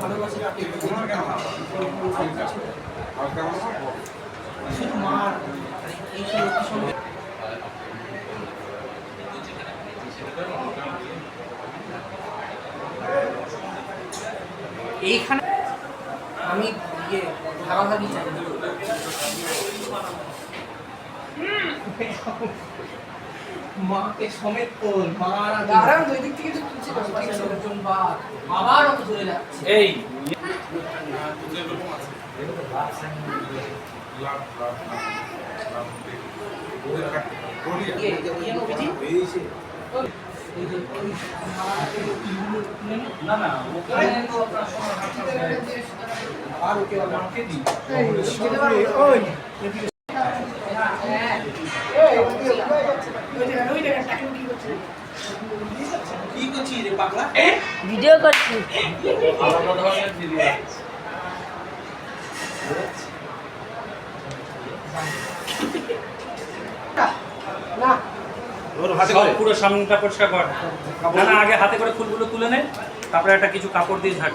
ভালোবাসে তাকে শুধু মার এই সব লক্ষ্মী সঙ্গে এইখানে আমি ইয়ে ভাগাভাগি চাই মাকে সমেত মার দাঁড়ান দুই দিক থেকে তো তুলছি ঠিক আছে। একজন বার আবার যাচ্ছে। এই। নবীজি এই যে। ওই মাকে ইউলো তুলে না না ওখানে তো আপনার। আর ওকে দিই। ওই, হ্যাঁ ওই ওই কি করছিস রে পাগলা? ভিডিও করছি। আলাদা ধরনের ভিডিও না, সব পুরো সামনেটা পরিষ্কার কর। না না আগে হাতে করে ফুলগুলো তুলে নে তারপরে একটা কিছু কাপড় দিয়ে ঝাঁক